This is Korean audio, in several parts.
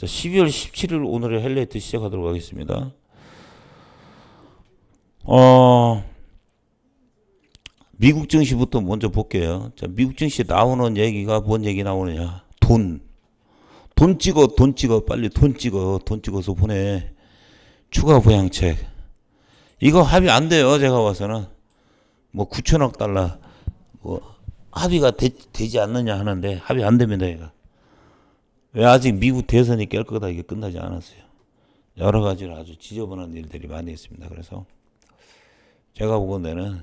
자, 12월 17일 오늘의 헬레이트 시작하도록 하겠습니다. 어, 미국 증시부터 먼저 볼게요. 자, 미국 증시 나오는 얘기가 뭔 얘기 나오느냐? 돈. 돈 찍어, 돈 찍어, 빨리 돈 찍어, 돈 찍어서 보내. 추가 부양책. 이거 합의 안 돼요, 제가 봐서는. 뭐 9천억 달러, 뭐 합의가 되, 지 않느냐 하는데 합의 안 됩니다, 이거. 왜 아직 미국 대선이 깨끗하게 끝나지 않았어요. 여러 가지로 아주 지저분한 일들이 많이 있습니다. 그래서 제가 보건대는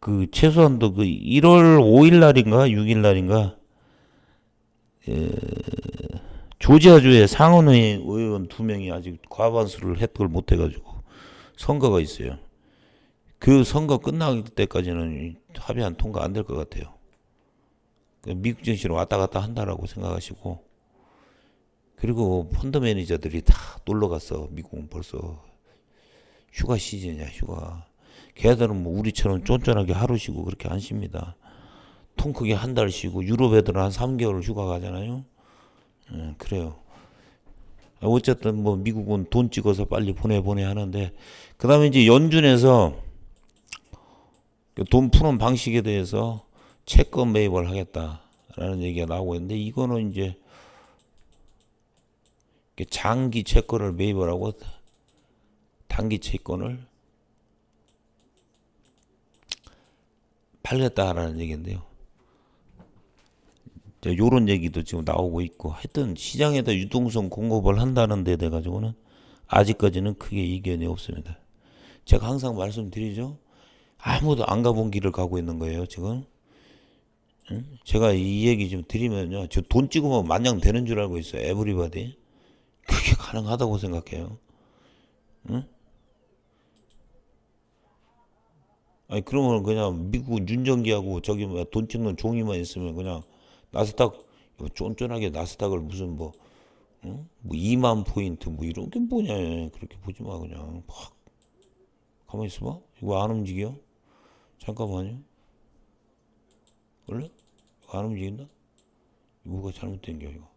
그 최소한도 그 1월 5일 날인가 6일 날인가 에, 조지아주의 상원의 의원 두 명이 아직 과반수를 획득을 못 해가지고 선거가 있어요. 그 선거 끝날 때까지는 합의 안 통과 안 될 것 같아요. 그 미국 증시로 왔다 갔다 한다라고 생각하시고 그리고 펀드 매니저들이 다 놀러 갔어. 미국은 벌써 휴가 시즌이야 휴가. 걔들은 뭐 우리처럼 쫀쫀하게 하루 쉬고 그렇게 안 쉽니다. 통 크게 한 달 쉬고 유럽 애들은 한 3개월 휴가 가잖아요. 음, 그래요. 어쨌든 뭐 미국은 돈 찍어서 빨리 보내 보내 하는데 그다음에 이제 연준에서 그돈 푸는 방식에 대해서 채권 매입을 하겠다 라는 얘기가 나오고 있는데 이거는 이제 장기 채권을 매입을 하고 단기 채권을 팔겠다라는 얘기인데요. 이제 요런 얘기도 지금 나오고 있고 하여튼 시장에다 유동성 공급을 한다는 데 돼가지고는 아직까지는 크게 이견이 없습니다. 제가 항상 말씀드리죠. 아무도 안 가본 길을 가고 있는 거예요, 지금. 응? 제가 이 얘기 좀 드리면요. 저 돈 찍으면 마냥 되는 줄 알고 있어요. 에브리바디. 그게 가능하다고 생각해요. 응? 아니, 그러면 그냥 미국 윤정기하고 저기 뭐야 돈 찍는 종이만 있으면 그냥 나스닥 쫀쫀하게 나스닥을 무슨 뭐, 응? 뭐 2만 포인트 뭐 이런 게 뭐냐. 그렇게 보지 마, 그냥. 팍. 가만히 있어봐. 이거 안 움직여? 잠깐만요. 원래? 안 움직인다? 뭐가 잘못된 겨, 이거.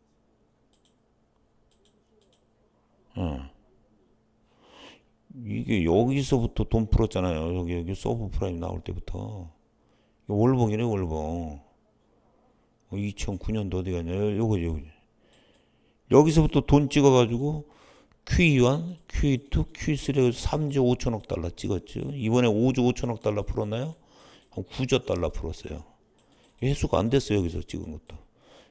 어. 이게 여기서부터 돈 풀었잖아요. 여기, 여기 서브 프라임 나올 때부터. 월봉이네, 월봉. 2009년도 어디 갔냐? 요거, 요거. 여기서부터 돈 찍어가지고 Q1, Q2, Q3에서 3조 5천억 달러 찍었죠. 이번에 5조 5천억 달러 풀었나요? 한 9조 달러 풀었어요. 회수가 안 됐어요. 여기서 찍은 것도.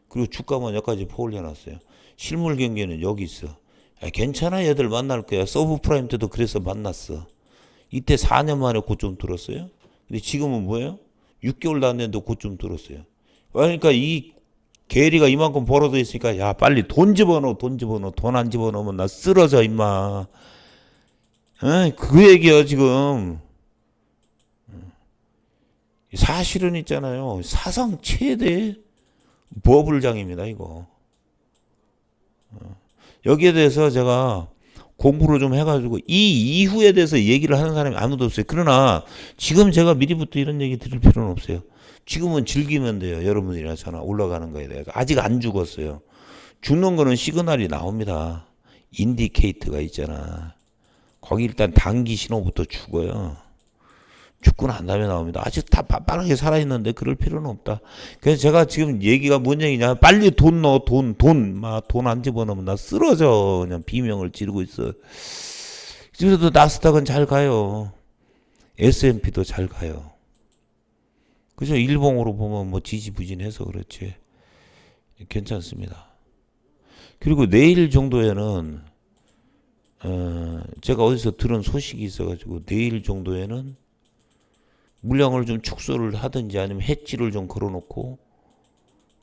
그리고 주가만 여기까지 퍼올려놨어요. 실물 경기는 여기 있어. 아, 괜찮아 얘들 만날 거야. 서브 프라임 때도 그래서 만났어. 이때 4년 만에 고점 들었어요. 근데 지금은 뭐예요? 6개월도 안 됐는데 고점 들었어요. 그러니까 이 게리가 이만큼 벌어져 있으니까 야 빨리 돈 집어넣어 돈 집어넣어 돈 안 집어넣으면 나 쓰러져 임마 에? 그 얘기야 지금 사실은 있잖아요 사상 최대 버블장입니다 이거 어. 여기에 대해서 제가 공부를 좀 해가지고 이 이후에 대해서 얘기를 하는 사람이 아무도 없어요 그러나 지금 제가 미리부터 이런 얘기 드릴 필요는 없어요 지금은 즐기면 돼요. 여러분들이나 저나 올라가는 거에 대해서. 아직 안 죽었어요. 죽는 거는 시그널이 나옵니다. 인디케이터가 있잖아. 거기 일단 단기 신호부터 죽어요. 죽고 난 다음에 나옵니다. 아직 다 빠르게 살아있는데 그럴 필요는 없다. 그래서 제가 지금 얘기가 뭔 얘기냐. 빨리 돈 넣어, 돈, 돈. 막 돈 안 집어넣으면 나 쓰러져. 그냥 비명을 지르고 있어. 그래도 나스닥은 잘 가요. S&P도 잘 가요. 그죠? 일봉으로 보면 뭐 지지부진해서 그렇지. 괜찮습니다. 그리고 내일 정도에는 어, 제가 어디서 들은 소식이 있어가지고 내일 정도에는 물량을 좀 축소를 하든지 아니면 해지를 좀 걸어놓고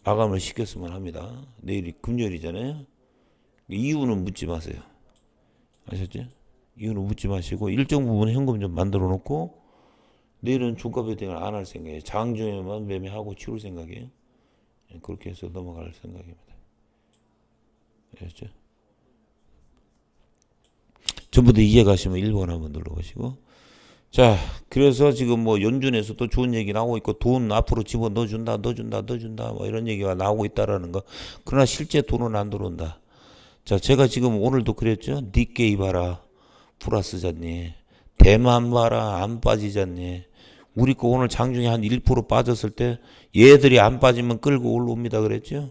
마감을 시켰으면 합니다. 내일이 금요일이잖아요. 이유는 묻지 마세요. 아셨죠? 이유는 묻지 마시고 일정 부분 현금 좀 만들어 놓고 내일은 종가 베팅을 안 할 생각이에요. 장중에만 매매하고 치울 생각이에요. 예, 그렇게 해서 넘어갈 생각입니다. 아셨죠? 전부 다 이해 가시면 1번 한번 눌러보시고 자, 그래서 지금 뭐 연준에서도 좋은 얘기 나오고 있고 돈 앞으로 집어 넣어준다, 넣어준다, 넣어준다 뭐 이런 얘기가 나오고 있다라는 거. 그러나 실제 돈은 안 들어온다. 자, 제가 지금 오늘도 그랬죠. 니케이 봐라, 플러스잖니. 대만 봐라, 안 빠지잖니. 우리 거 오늘 장중에 한 1% 빠졌을 때 얘들이 안 빠지면 끌고 올라옵니다 그랬죠.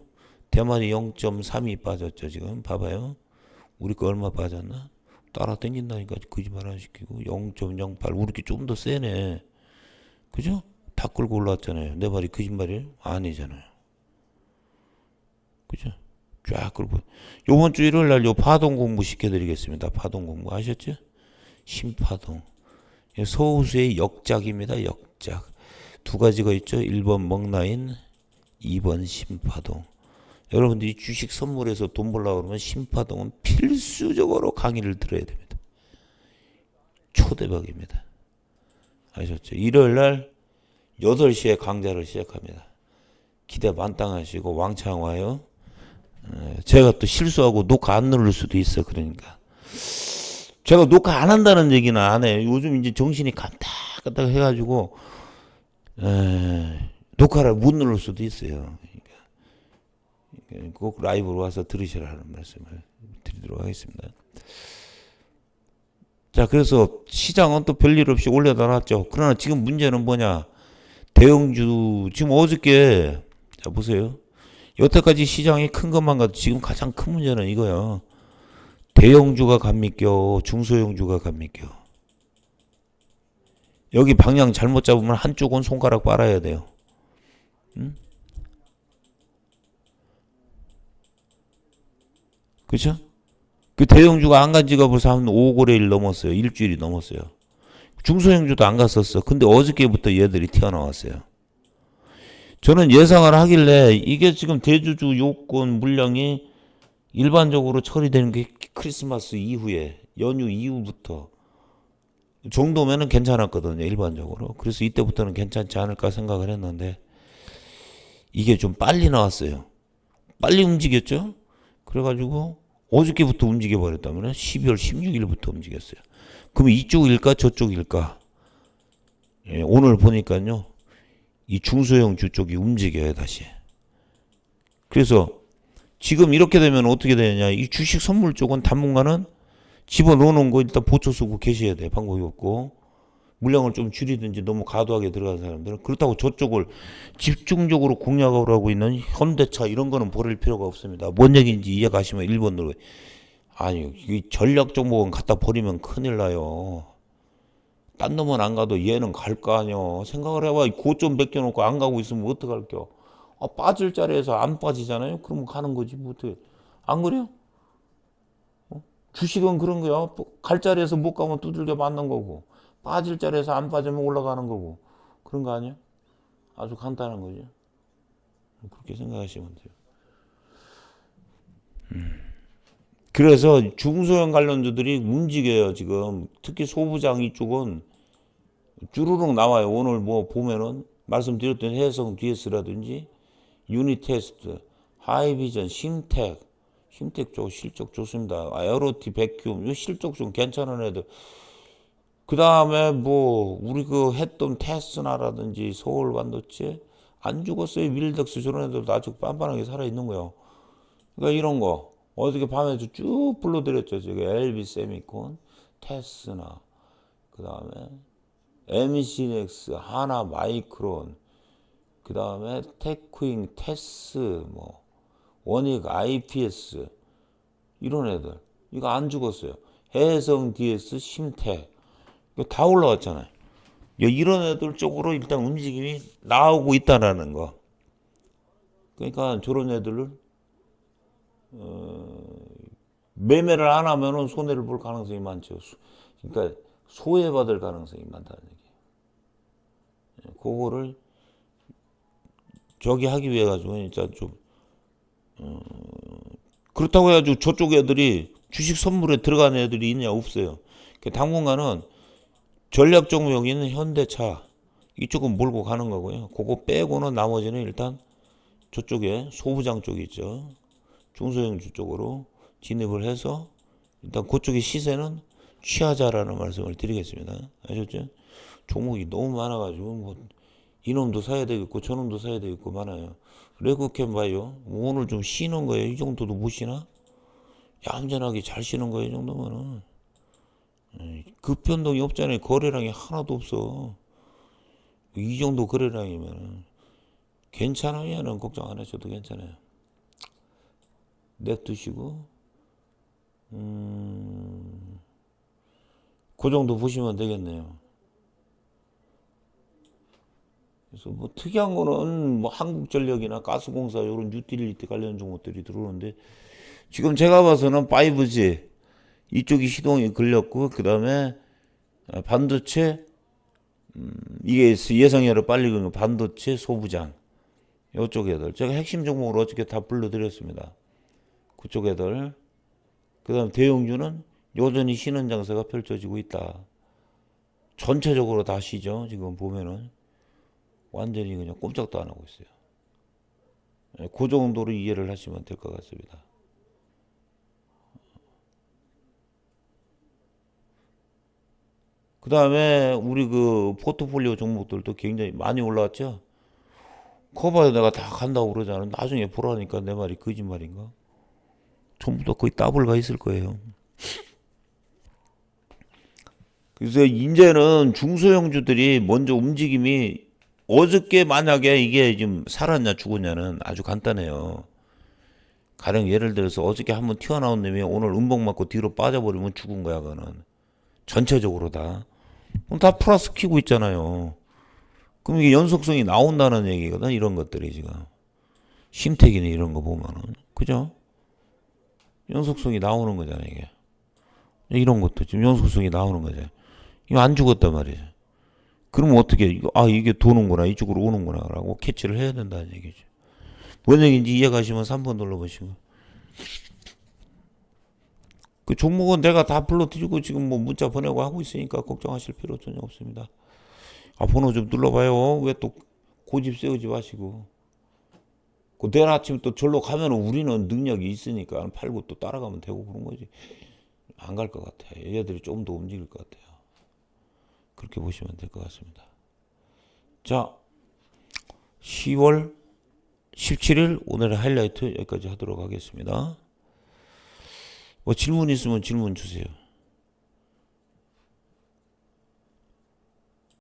대만이 0.32 빠졌죠 지금 봐봐요. 우리 거 얼마 빠졌나? 따라 땡긴다니까 거짓말 안 시키고 0.08 우리 게좀더 세네. 그죠? 다 끌고 올라왔잖아요. 내 말이 거짓말이에요? 아니잖아요. 그죠? 쫙 끌고 요번 주 일요일 날 요 파동 공부 시켜드리겠습니다. 파동 공부 아셨죠? 신파동. 서우수의 역작입니다. 역작. 두 가지가 있죠. 1번 먹라인, 2번 신파동. 여러분들이 주식 선물해서 돈 벌려고 그러면 신파동은 필수적으로 강의를 들어야 됩니다. 초대박입니다. 아셨죠? 일요일 날 8시에 강좌를 시작합니다. 기대 만땅하시고 왕창 와요. 어, 제가 또 실수하고 녹화 안 누를 수도 있어. 그러니까. 제가 녹화 안 한다는 얘기는 안 해요. 요즘 이제 정신이 간딱간딱 해가지고 에, 녹화를 못 누를 수도 있어요. 꼭 라이브로 와서 들으시라는 말씀을 드리도록 하겠습니다. 자, 그래서 시장은 또 별일 없이 올려놔놨죠. 그러나 지금 문제는 뭐냐? 대형주 지금 어저께 자 보세요. 여태까지 시장이 큰 것만 가도 지금 가장 큰 문제는 이거야. 대형주가 갑니까? 중소형주가 갑니까? 여기 방향 잘못 잡으면 한쪽은 손가락 빨아야 돼요. 응? 그죠? 그 대형주가 안간 지가 벌써 한 5거래일 넘었어요. 일주일이 넘었어요. 중소형주도 안 갔었어. 근데 어저께부터 얘들이 튀어나왔어요. 저는 예상을 하길래 이게 지금 대주주 요건 물량이 일반적으로 처리되는 게 크리스마스 이후에 연휴 이후부터 정도면은 괜찮았거든요 일반적으로 그래서 이때부터는 괜찮지 않을까 생각을 했는데 이게 좀 빨리 나왔어요 빨리 움직였죠 그래가지고 어저께부터 움직여 버렸다면 12월 16일부터 움직였어요 그럼 이쪽일까 저쪽일까 예, 오늘 보니까요 이 중소형 주 쪽이 움직여요 다시 그래서 지금 이렇게 되면 어떻게 되느냐. 이 주식 선물 쪽은 당분간은 집어넣는 거 일단 보초 쓰고 계셔야 돼. 방법이 없고. 물량을 좀 줄이든지 너무 과도하게 들어간 사람들은 그렇다고 저쪽을 집중적으로 공략을 하고 있는 현대차 이런 거는 버릴 필요가 없습니다. 뭔 얘기인지 이해가시면 1번으로 아니 이 전략 종목은 갖다 버리면 큰일 나요. 딴 놈은 안 가도 얘는 갈 거 아니요. 생각을 해봐. 고점 벗겨놓고 안 가고 있으면 어떡할게요. 아, 빠질 자리에서 안 빠지잖아요. 그러면 가는 거지 뭐 어떻게 안 그래요? 어? 주식은 그런 거야. 갈 자리에서 못 가면 두들겨 맞는 거고 빠질 자리에서 안 빠지면 올라가는 거고 그런 거 아니야? 아주 간단한 거죠. 그렇게 생각하시면 돼요. 음. 그래서 중소형 관련주들이 움직여요 지금 특히 소부장 이쪽은 쭈루룩 나와요. 오늘 뭐 보면은 말씀드렸던 해성 DS라든지 유니테스트, 하이비전, 심텍, 심텍 쪽 실적 좋습니다. 에어로티, 백큐, 이 실적 좀 괜찮은 애들. 그 다음에 뭐 우리 그 했던 테스나라든지 서울 반도체 안 죽었어요. 밀덱스 저런 애들도 아주 빤빤하게 살아 있는 거요. 그러니까 이런 거 어떻게 밤에도 쭉 불러드렸죠. 저기 LB 세미콘, 테스나, 그 다음에 MC넥스, 하나 마이크론, 그 다음에 테크잉, 테스, 뭐 원익, IPS 이런 애들 이거 안 죽었어요. 해성 DS, 이거 다 올라왔잖아요. 이런 애들 쪽으로 일단 움직임이 나오고 있다라는 거. 그러니까 저런 애들을 어, 매매를 안 하면은 손해를 볼 가능성이 많죠. 그러니까 소외받을 가능성이 많다는 얘기예요. 그거를 저기 하기 위해 가지고 진짜 좀 어, 그렇다고 해가지고 저쪽 애들이 주식 선물에 들어가는 애들이 있냐 없어요. 그 당분간은 전략적 용기는 현대차 이쪽은 몰고 가는 거고요. 그거 빼고는 나머지는 일단 저쪽에 소부장 쪽이 있죠. 중소형주 쪽으로 진입을 해서 일단 그쪽의 시세는 취하자라는 말씀을 드리겠습니다. 아셨죠? 종목이 너무 많아가지고 뭐 이놈도 사야 되겠고 저놈도 사야 되겠고 많아요. 레고캠 봐요. 뭐 오늘 좀 쉬는 거예요. 이 정도도 못 쉬나? 얌전하게 잘 쉬는 거예요. 이 정도면은 급변동이 없잖아요. 거래량이 하나도 없어. 이 정도 거래량이면 괜찮아요는 걱정 안 하셔도 괜찮아요. 냅두시고 음, 그 정도 보시면 되겠네요. 그래서 뭐 특이한 거는 뭐 한국전력이나 가스공사 이런 유틸리티 관련 종목들이 들어오는데 지금 제가 봐서는 5G 이쪽이 시동이 걸렸고 그 다음에 반도체 음, 이게 예상외로 빨리 그 반도체 소부장 이쪽 애들 제가 핵심 종목으로 어저께 다 불러드렸습니다. 그쪽 애들 그 다음 대형주는 여전히 쉬는 장세가 펼쳐지고 있다. 전체적으로 다 쉬죠. 지금 보면은 완전히 그냥 꼼짝도 안 하고 있어요. 예, 그 정도로 이해를 하시면 될 것 같습니다. 그 다음에 우리 그 포트폴리오 종목들도 굉장히 많이 올라왔죠. 커버에 내가 다 간다고 그러잖아. 나중에 보라니까 내 말이 거짓말인가? 전부 다 거의 더블 가 있을 거예요. 그래서 이제는 중소형주들이 먼저 움직임이 어저께 만약에 이게 지금 살았냐 죽었냐는 아주 간단해요. 가령 예를 들어서 어저께 한번 튀어나온 놈이 오늘 음봉 맞고 뒤로 빠져버리면 죽은 거야, 그거는. 전체적으로 다. 그럼 다 플러스 키고 있잖아요. 그럼 이게 연속성이 나온다는 얘기거든, 이런 것들이 지금. 심택이나 이런 거 보면은. 그죠? 연속성이 나오는 거잖아요, 이게. 이런 것도 지금 연속성이 나오는 거죠. 이거 안 죽었단 말이죠. 그러면 어떻게, 이거, 아, 이게 도는구나, 이쪽으로 오는구나, 라고 캐치를 해야 된다는 얘기죠. 뭔 얘기인지 이해 가시면 3번 눌러보시고. 그 종목은 내가 다 불러드리고 지금 뭐 문자 보내고 하고 있으니까 걱정하실 필요 전혀 없습니다. 아, 번호 좀 눌러봐요. 왜 또 고집 세우지 마시고. 그 내일 아침 또 절로 가면 우리는 능력이 있으니까 팔고 또 따라가면 되고 그런 거지. 안 갈 것 같아. 얘들이 좀 더 움직일 것 같아요. 그렇게 보시면 될 것 같습니다. 자, 10월 17일 오늘의 하이라이트 여기까지 하도록 하겠습니다. 뭐 질문 있으면 질문 주세요.